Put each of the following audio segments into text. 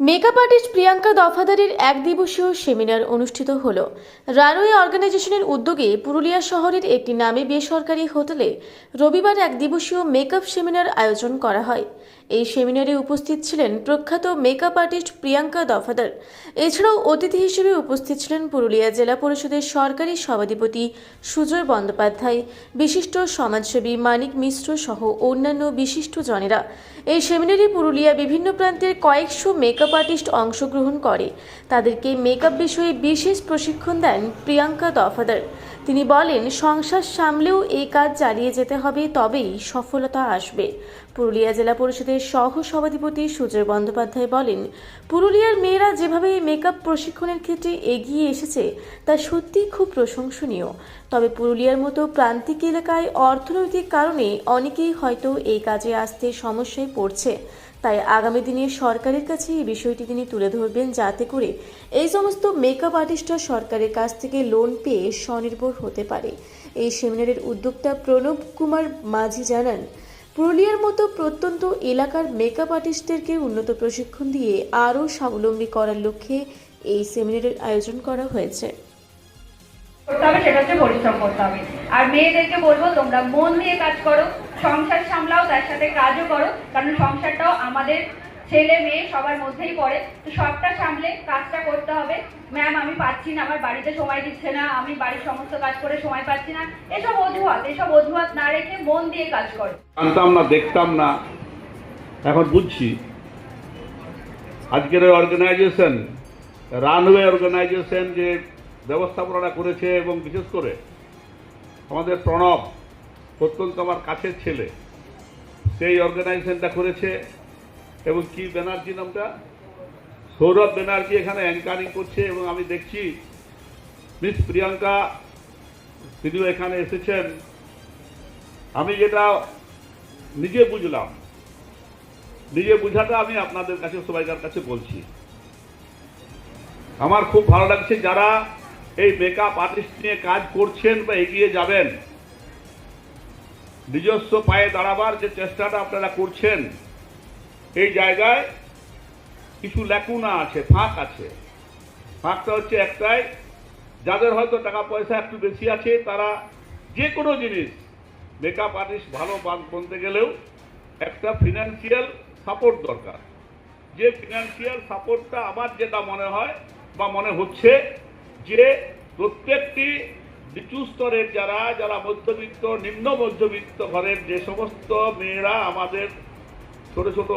Makeup artist Priyanka দফাদারের এক দিবসীয় seminar অনুষ্ঠিত হল। রানওয়ে অর্গানাইজেশনের উদ্যোগে পুরুলিয়া শহরের একটি নামে বেসরকারি হোটেলে রবিবার এক দিবসীয় মেকআপ সেমিনার আয়োজন করা হয়। এই সেমিনারে উপস্থিত ছিলেন প্রখ্যাত মেকআপ আর্টিস্ট প্রিয়াঙ্কা দফাদার। এছাড়াও অতিথি হিসেবে উপস্থিত ছিলেন পুরুলিয়া জেলা পরিষদের সরকারি সভাধিপতি সুজয় বন্দ্যোপাধ্যায়, বিশিষ্ট সমাজসেবী মানিক মিশ্র সহ অন্যান্য বিশিষ্ট জনেরা। এই সেমিনারে পুরুলিয়া বিভিন্ন প্রান্তের কয়েকশো মেকআপ আর্টিস্ট অংশগ্রহণ করে। তাদেরকে মেকআপ বিষয়ে বিশেষ প্রশিক্ষণ দেন প্রিয়াঙ্কা দফাদার। তিনি বলেন, সংসার সামলেও এই কাজ চালিয়ে যেতে হবে, তবেই সফলতা আসবে। পুরুলিয়া জেলা পরিষদের সহ সভাধিপতি সুজয় বন্দ্যোপাধ্যায় বলেন, পুরুলিয়ার মেয়েরা যেভাবে মেকআপ প্রশিক্ষণের ক্ষেত্রে এগিয়ে এসেছে, তা সত্যিই খুব প্রশংসনীয়। তবে পুরুলিয়ার মতো প্রান্তিক এলাকায় অর্থনৈতিক কারণে অনেকেই হয়তো এই কাজে আসতে সমস্যায় পড়ছে। তাই আগামী দিনে সরকারের কাছে এই বিষয়টি তিনি তুলে ধরবেন যাতে করে এই সমস্ত মেকআপ আর্টিস্টরা সরকারের কাছ থেকে লোন পেয়ে স্বনির্ভর হতে পারে। এই সেমিনারের উদ্যোক্তা প্রণব কুমার মাঝি জানান পুরুলিয়ার মতো প্রত্যন্ত এলাকার মেকআপ আর্টিস্টদেরকে উন্নত প্রশিক্ষণ দিয়ে আরও স্বাবলম্বী করার লক্ষ্যে এই সেমিনারের আয়োজন করা হয়েছে। সেটা হবে। আর মেয়েদেরকে বলব, তোমরা মন দিয়ে কাজ করো, সংসার সামলাও, তার সাথে কাজও করো, কারণ সংসারটাও আমাদের ছেলে মেয়ে সবার মধ্যেই পড়ে, তো সবটা সামলে কাজটা করতে হবে। ম্যাম আমি পাচ্ছি না, আমার বাড়িতে সময় দিচ্ছে না, আমি বাড়ির সমস্ত কাজ করে সময় পাচ্ছি না। এসব অজুহাত এসব অজুহাত না রেখে মন দিয়ে কাজ করো। জানতাম না, দেখতাম না। এখন বুঝছি। আজকের অর্গানাইজেশন রানওয়ে অর্গানাইজেশন যে ব্যবস্থাপনা করেছে এবং বিশেষ করে আমাদের প্রণব অত্যন্ত আমার কাছের ছেলে, সেই অর্গানাইজেশনটা করেছে। এবং কি ব্যানার্জি নামটা? সৌরভ ব্যানার্জি এখানে অ্যাঙ্কারিং করছে এবং আমি দেখছি মিস প্রিয়াঙ্কা তিনিও এখানে এসেছেন। আমি যেটা নিজে বুঝলাম, নিজে বুঝাটা আমি আপনাদের কাছে, সবাইকার কাছে বলছি। আমার খুব ভালো লাগছে যারা এই মেকআপ আর্টিস্ট নিয়ে কাজ করছেন বা এগিয়ে যাবেন, নিজস্ব পায়ে দাঁড়াবার যে চেষ্টাটা আপনারা করছেন এই জায়গায় কিছু ল্যাকুনা আছে, ফাঁক আছে। ফাঁকটা হচ্ছে একটাই, যাদের হয়তো টাকা পয়সা একটু বেশি আছে, তারা যে কোনো জিনিস মেকআপ আর্টিস্ট ভালো বলতে গেলেও একটা ফিনান্সিয়াল সাপোর্ট দরকার। যে ফিনান্সিয়াল সাপোর্টটা আমার যেটা মনে হয় বা মনে হচ্ছে যে প্রত্যেকটি নিচু স্তরের যারা যারা মধ্যবিত্ত, নিম্ন মধ্যবিত্ত ঘরের যে সমস্ত মেয়েরা আমাদের ছোট ছোট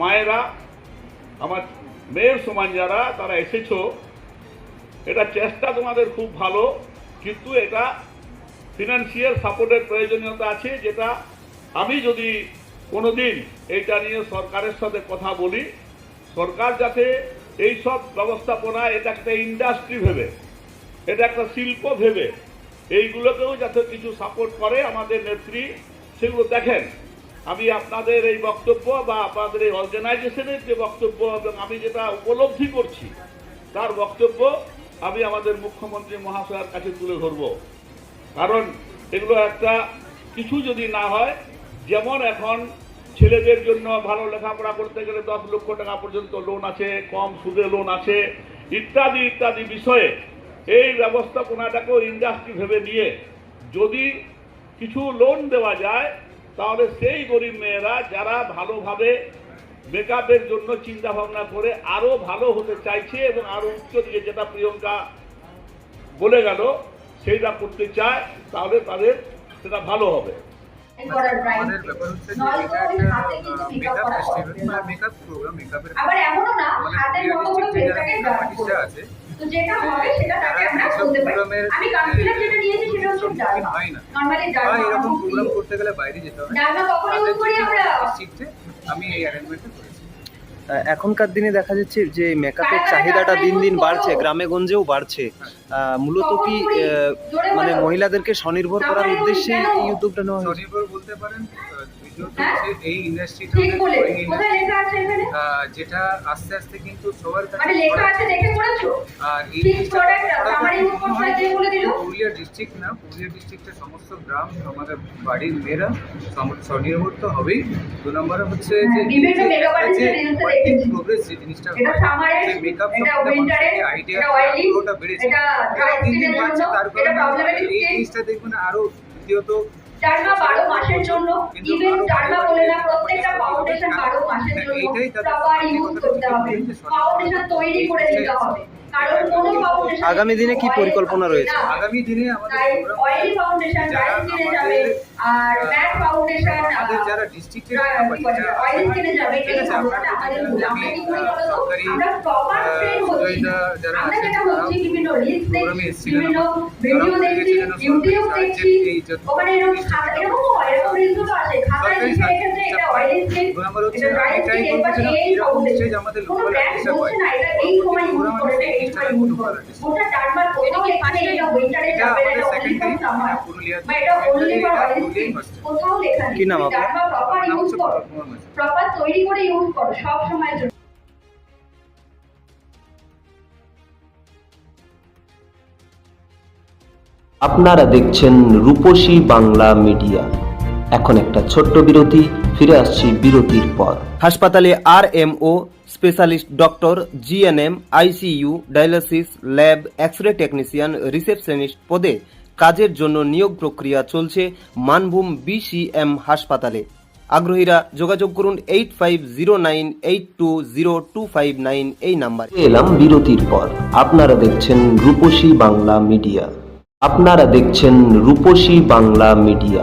মায়েরা, আমার মেয়ের সমান যারা, তারা এসেছ। এটা চেষ্টা তোমাদের খুব ভালো, কিন্তু এটা ফিনান্সিয়াল সাপোর্টের প্রয়োজনীয়তা আছে, যেটা আমি যদি কোনোদিন এইটা নিয়ে সরকারের সাথে কথা বলি, সরকার যাতে এই সব ব্যবস্থাপনা, এটা একটা ইন্ডাস্ট্রি ভেবে, এটা একটা শিল্প ভেবে, এইগুলোকেও যাতে কিছু সাপোর্ট করে আমাদের নেত্রী, সেগুলো দেখেন। আমি আপনাদের এই বক্তব্য বা আপনাদের এই অর্গানাইজেশনের যে বক্তব্য এবং আমি যেটা উপলব্ধি করছি, তার বক্তব্য আমি আমাদের মুখ্যমন্ত্রী মহাশয়ের কাছে তুলে ধরবো। কারণ এগুলো একটা কিছু যদি না হয়, যেমন এখন ছেলেদের জন্য ভালো লেখাপড়া করতে গেলে দশ লক্ষ টাকা পর্যন্ত লোন আছে, কম সুদে লোন আছে, ইত্যাদি ইত্যাদি বিষয়ে এই ব্যবস্থাপনাটাকেও ইন্ডাস্ট্রি ভেবে নিয়ে যদি কিছু লোন দেওয়া যায় তাহলে সেই গরিব মেয়েরা যারা ভালোভাবে মেকআপের জন্য চিন্তা ভাবনা করে আরও ভালো হতে চাইছে এবং আরও উচ্চ দিকে যেটা প্রিয়ঙ্কা বলে গেল সেইটা করতে চায় তাহলে তাদের সেটা ভালো হবে। আমাদের ব্যাপার হচ্ছে যে এটা একটা হাতে কিন্তু pick up মেকআপ ফেস্টিভ্যাল বা মেকআপ প্রোগ্রাম মেকআপের আবার এমনও না হাতের মতো করে আছে। তো যেটা হবে সেটা তাকে আমরা বলতে পারি। আমি কনফিডেন্স যেটা নিয়েছি সেটা হচ্ছে ডালমা নরমালি ডালমা এরকম প্রোগ্রাম করতে গেলে বাইরে যেতে হয় ডালমা ইউজ করি আমরা আমি এই অ্যারেঞ্জমেন্টটা করেছি। এখনকার দিনে দেখা যাচ্ছে যে মেকআপের চাহিদাটা দিন দিন বাড়ছে গ্রামে গঞ্জেও বাড়ছে। মূলত কি মানে মহিলাদেরকে স্বনির্ভর করার উদ্দেশ্যেই এই উদ্যোগটা নেওয়া হয়েছে? স্বনির্ভর বলতে পারেন হ্যাঁ? এই ইন্ডাস্ট্রিটা যেটা আস্তে আস্তে কিন্তু সবার কাছে মানে লেখা আছে দেখে করেছ আর এই পুরুলিয়া ডিস্ট্রিক্ট না পুরুলিয়া ডিস্ট্রিক্টের সমস্ত গ্রাম আমাদের বাড়ির মেয়েরা স্বনির্ভর তো হবেই। দু নম্বরে হচ্ছে যে হ্যাঁ, যে একটা যে জিনিসটা মেকআপ আইডিয়া বেড়েছে। এটা dry দিন দিন skin-এর বাড়ছে, জন্য, তার এটা কারণে problematic এই। জিনিসটা দেখবেন আরও দ্বিতীয়ত ডার্মা বারো মাসের জন্য इवन ইভেন ডার্মা বলে না প্রত্যেকটা ফাউন্ডেশন বারো মাসের জন্য প্রপার ইউজ করতে হবে। ফাউন্ডেশন তৈরি করে নিতে হবে। কারণ কোনো ফাউন্ডেশন আগামী দিনে কি পরিকল্পনা রয়েছে? আগামী দিনে আমাদের অয়েলি ফাউন্ডেশন যাবে। আর ম্যাট ফাউন্ডেশন যারা ডিস্ট্রিক্টের অয়েলি স্কিনে যাবে এই ঠিক আমাদের আমরা কি করি বলো আমরা প্রপার ট্রেন হচ্ছি। আমরা যেটা হচ্ছি বিভিন্ন রিলস দেখছি বিভিন্ন ভিডিও দেখছি ইউটিউব দেখছি। ওখানে এরকম খাতা এরকম হয় এরকম রিলস তো আসে খাতায় লিখে রেখেছে এটা অয়েলি হচ্ছে এটা ড্রাই এটাই এবার এই ফাউন্ডেশন কোনো ব্র্যান্ড বলছে না এটা এই সময় ইউজ করে আমাদের এই সময় ইউজ করে ওটা ডার্মার কোথাও লেখা নেই এটা উইন্টারে যাবে এটা অনলি ফর সামার বা এটা অনলি ফর এটা অয়েলি। কোথাও লেখা নেই। কি নাম আপনার? প্রপার ইউজ করো। প্রপার তৈরি করে ইউজ করো সব সময়ের জন্য। আপনারা দেখছেন রূপসী বাংলা মিডিয়া। এখন একটা ছোট্ট বিরতি ফিরে আসছি বিরতির পর। হাসপাতালে R M O specialist doctor GNM ICU dialysis lab X ray technician receptionist পদে। কাজের জন্য নিয়োগ প্রক্রিয়া চলছে মানভূম বিসিএম হাসপাতালে। আগ্রহীরা যোগাযোগ করুন eight five zero nine eight two zero two five nine এই নাম্বার। এলাম বিরতির পর। আপনারা দেখছেন রূপসী বাংলা মিডিয়া। আপনারা দেখছেন রূপসী বাংলা মিডিয়া।